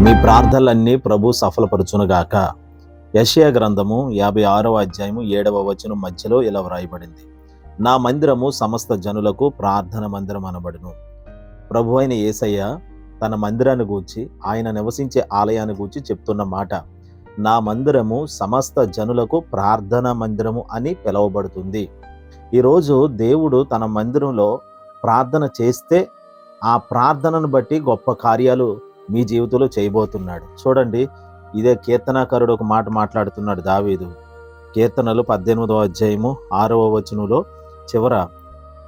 మీ ప్రార్థనలన్నీ ప్రభు సఫలపరచునుగాక. యషయా గ్రంథము యాభై ఆరవ అధ్యాయము ఏడవ వచనం మధ్యలో ఇలా వ్రాయబడింది. నా మందిరము సమస్త జనులకు ప్రార్థన మందిరం అనబడును. ప్రభు అయిన యేసయ్య తన మందిరాన్ని గూర్చి ఆయన నివసించే ఆలయాన్ని గూర్చి చెప్తున్న మాట నా మందిరము సమస్త జనులకు ప్రార్థన మందిరము అని పిలువబడుతుంది. ఈరోజు దేవుడు తన మందిరంలో ప్రార్థన చేస్తే ఆ ప్రార్థనను బట్టి గొప్ప కార్యాలు మీ జీవితంలో చేయబోతున్నాడు. చూడండి ఇదే కీర్తనాకారుడు ఒక మాట మాట్లాడుతున్నాడు దావీదు. కీర్తనలు పద్దెనిమిదవ అధ్యాయము ఆరవ వచనంలో చివర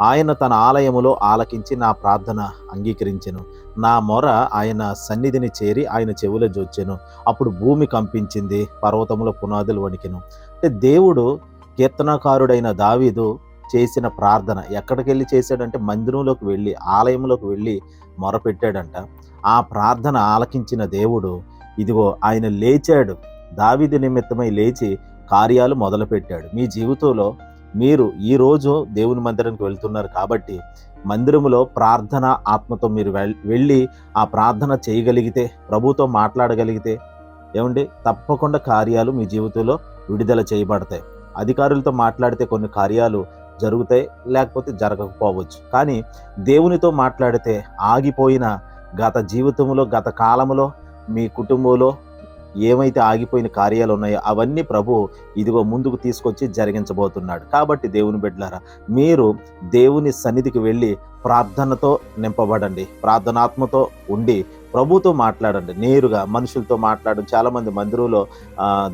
ఆయన తన ఆలయములో ఆలకించి నా ప్రార్థన అంగీకరించెను. నా మొర ఆయన సన్నిధిని చేరి ఆయన చెవుల జొచ్చెను. అప్పుడు భూమి కంపించింది పర్వతముల పునాదులు వణికెను. అంటే దేవుడు కీర్తనాకారుడైన దావీదు చేసిన ప్రార్థన. ఎక్కడికి వెళ్ళి చేశాడంటే మందిరంలోకి వెళ్ళి ఆలయంలోకి వెళ్ళి మొరపెట్టాడంట. ఆ ప్రార్థన ఆలకించిన దేవుడు ఇదిగో ఆయన లేచాడు. దావిది నిమిత్తమై లేచి కార్యాలు మొదలుపెట్టాడు. మీ జీవితంలో మీరు ఈరోజు దేవుని మందిరానికి వెళ్తున్నారు కాబట్టి మందిరములో ప్రార్థన ఆత్మతో మీరు వెళ్ళి ఆ ప్రార్థన చేయగలిగితే ప్రభుతో మాట్లాడగలిగితే ఏమండి? తప్పకుండా కార్యాలు మీ జీవితంలో విడుదల చేయబడతాయి. అధికారులతో మాట్లాడితే కొన్ని కార్యాలు జరుగుతాయి లేకపోతే జరగకపోవచ్చు. కానీ దేవునితో మాట్లాడితే ఆగిపోయిన గత జీవితంలో గత కాలంలో మీ కుటుంబంలో ఏమైతే ఆగిపోయిన కార్యాలు ఉన్నాయో అవన్నీ ప్రభు ఇదిగో ముందుకు తీసుకొచ్చి జరిగించబోతున్నాడు. కాబట్టి దేవుని బిడ్డలారా మీరు దేవుని సన్నిధికి వెళ్ళి ప్రార్థనతో నింపబడండి ప్రార్థనాత్మతో ఉండి ప్రభుతో మాట్లాడండి. నేరుగా మనుషులతో మాట్లాడడం చాలామంది మందిరంలో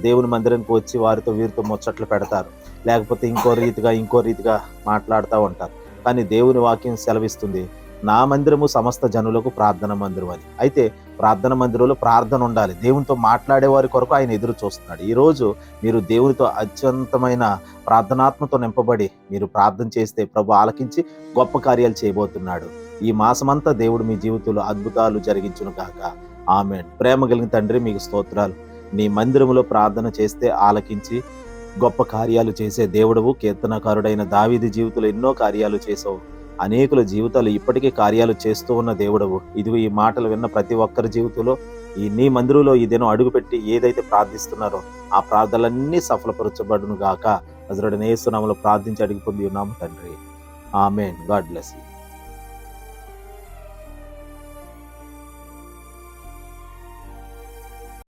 దేవుని మందిరానికి వచ్చి వారితో వీరితో ముచ్చట్లు పెడతారు. లేకపోతే ఇంకో రీతిగా ఇంకో రీతిగా మాట్లాడుతూ ఉంటారు. కానీ దేవుని వాక్యం సెలవిస్తుంది నా మందిరము సమస్త జనులకు ప్రార్థన మందిరం అని. అయితే ప్రార్థన మందిరంలో ప్రార్థన ఉండాలి. దేవునితో మాట్లాడే వారి కొరకు ఆయన ఎదురు చూస్తున్నాడు. ఈరోజు మీరు దేవునితో అత్యంతమైన ప్రార్థనాత్మతో నింపబడి మీరు ప్రార్థన చేస్తే ప్రభు ఆలకించి గొప్ప కార్యాలు చేయబోతున్నాడు. ఈ మాసమంతా దేవుడు మీ జీవితంలో అద్భుతాలు జరిగించును కాక ఆమె ప్రేమ కలిగిన తండ్రి మీకు స్తోత్రాలు. నీ మందిరములో ప్రార్థన చేస్తే ఆలకించి గొప్ప కార్యాలు చేసే దేవుడవు కీర్తనకారుడైన దావీది జీవితంలో ఎన్నో కార్యాలు చేసావు. అనేకుల జీవితాలు ఇప్పటికీ కార్యాలు చేస్తూ ఉన్న దేవుడవు. ఇదిగో ఈ మాటలు విన్న ప్రతి ఒక్కరి జీవితంలో ఈ నీ మందిరంలో ఈ దినం అడుగుపెట్టి ఏదైతే ప్రార్థిస్తున్నారో ఆ ప్రార్థనలన్నీ సఫలపరచబడును గాక నజరుడనేస్తున్నాములో ప్రార్థించి అడిగి పొంది ఉన్నాము తండ్రి. ఆమెన్. God bless you.